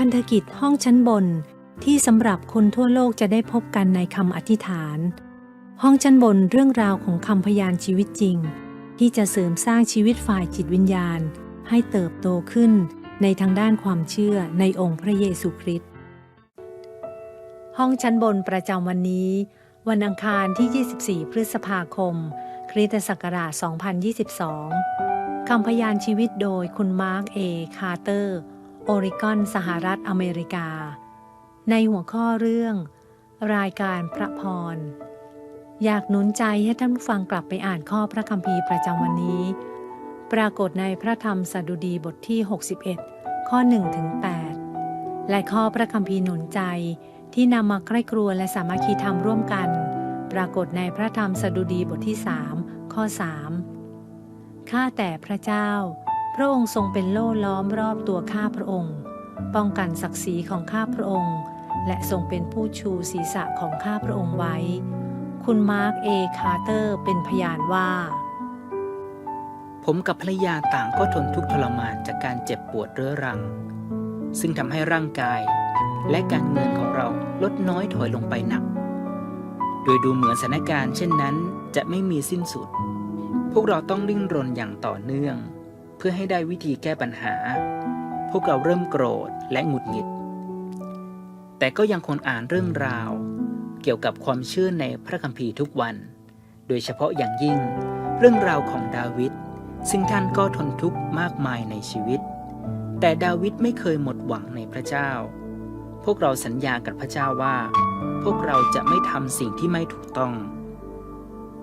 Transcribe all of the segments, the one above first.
พันธกิจห้องชั้นบนที่สำหรับคนทั่วโลกจะได้พบกันในคำอธิษฐาน ห้องชั้นบนเรื่องราวของคำพยานชีวิตจริง ที่จะเสริมสร้างชีวิตฝ่ายจิตวิญญาณ ให้เติบโตขึ้นในทางด้านความเชื่อในองค์พระเยซูคริสต์ห้องชั้นบนประจำวันนี้ วันอังคารที่ 24 พฤษภาคม คริสตศักราช 2022 คำพยานชีวิตโดยคุณมาร์คเอ คาร์เตอร์ โอริกอนสหรัฐอเมริกา ในหัวข้อเรื่อง รายการพระพร อยากหนุนใจให้ท่านผู้ฟังกลับไปอ่านข้อพระคัมภีร์ประจำวันนี้ ปรากฏในพระธรรมสดุดีบทที่ 61 ข้อ1ถึง8และข้อพระคัมภีร์หนุนใจที่นำมาใกล้ครัวและสามัคคีธรรมร่วมกัน ปรากฏในพระธรรมสดุดีบทที่ 3 ข้อ 3 ข้าแต่พระเจ้า พระองค์ทรงเป็นโล่ล้อมรอบตัวข้าพระองค์ ป้องกันศักดิ์ศรีของข้าพระองค์ และทรงเป็นผู้ชูศีรษะของข้าพระองค์ไว้ คุณมาร์คเอคาร์เตอร์เป็นพยานว่า ผมกับภรรยาต่างก็ทนทุกข์ทรมานจากการเจ็บปวดเรื้อรัง ซึ่งทำให้ร่างกายและการเงินของเราลดน้อยถอยลงไปหนัก โดยดูเหมือนสถานการณ์เช่นนั้นจะไม่มีสิ้นสุด พวกเราต้องดิ้นรนอย่างต่อเนื่อง เพื่อให้ได้วิธีแก้ปัญหา พวกเราเริ่มโกรธและหงุดหงิด แต่ก็ยังคงอ่านเรื่องราว เกี่ยวกับความเชื่อในพระคัมภีร์ทุกวัน โดยเฉพาะอย่างยิ่งเรื่องราวของดาวิดซึ่งท่านก็ทนทุกข์มากมายในชีวิต แต่ดาวิดไม่เคยหมดหวังในพระเจ้า พวกเราสัญญากับพระเจ้าว่า พวกเราจะไม่ทำสิ่งที่ไม่ถูกต้อง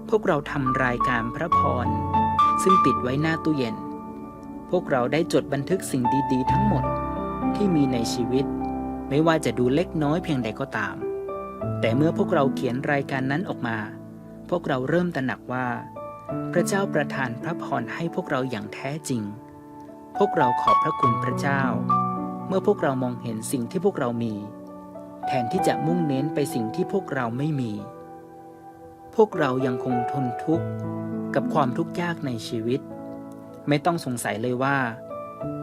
พวกเราทำรายการพระพรซึ่งติดไว้หน้าตู้เย็น วกเราได้จดบันทึกสิ่งดีๆ ทั้งหมดที่มีในชีวิต ไม่ว่าจะดูเล็กน้อยเพียงใดก็ตาม แต่เมื่อพวกเราเขียนรายการนั้นออกมา พวกเราเริ่มตระหนักว่า พระเจ้าประทานพระพรให้พวกเราอย่างแท้จริง พวกเราขอบพระคุณพระเจ้า เมื่อพวกเรามองเห็นสิ่งที่พวกเรามี แทนที่จะมุ่งเน้นไปสิ่งที่พวกเราไม่มี พวกเรายังคงทนทุกข์กับความทุกข์ยากในชีวิต ไม่ต้องสงสัยเลยว่า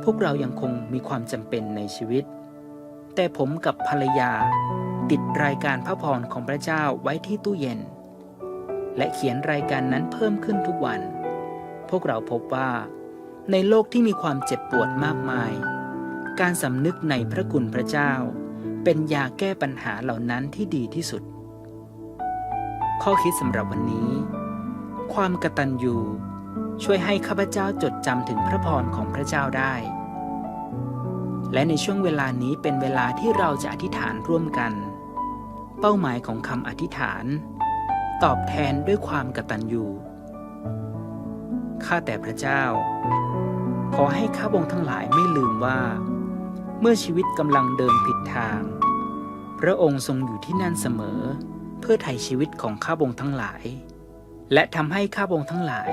พวกเรายังคงมีความจำเป็นในชีวิต แต่ผมกับภรรยาติดรายการพระพรของพระเจ้าไว้ที่ตู้เย็น และเขียนรายการนั้นเพิ่มขึ้นทุกวัน พวกเราพบว่า ในโลกที่มีความเจ็บปวดมากมาย การสำนึกในพระคุณพระเจ้า เป็นยาแก้ปัญหาเหล่านั้นที่ดีที่สุด ข้อคิดสำหรับวันนี้ ความกระตัญญู ช่วยให้ข้าพเจ้าจดจำถึงพระพรของพระเจ้าได้ และในช่วงเวลานี้เป็นเวลาที่เราจะอธิษฐานร่วมกัน เป้าหมายของคำอธิษฐาน ตอบแทนด้วยความกตัญญูข้าแต่พระเจ้า ขอให้ข้าพงทั้งหลายไม่ลืมว่า เมื่อชีวิตกำลังเดินผิดทาง พระองค์ทรงอยู่ที่นั่นเสมอ เพื่อไถ่ชีวิตของข้าพงทั้งหลาย และทำให้ข้าพงทั้งหลาย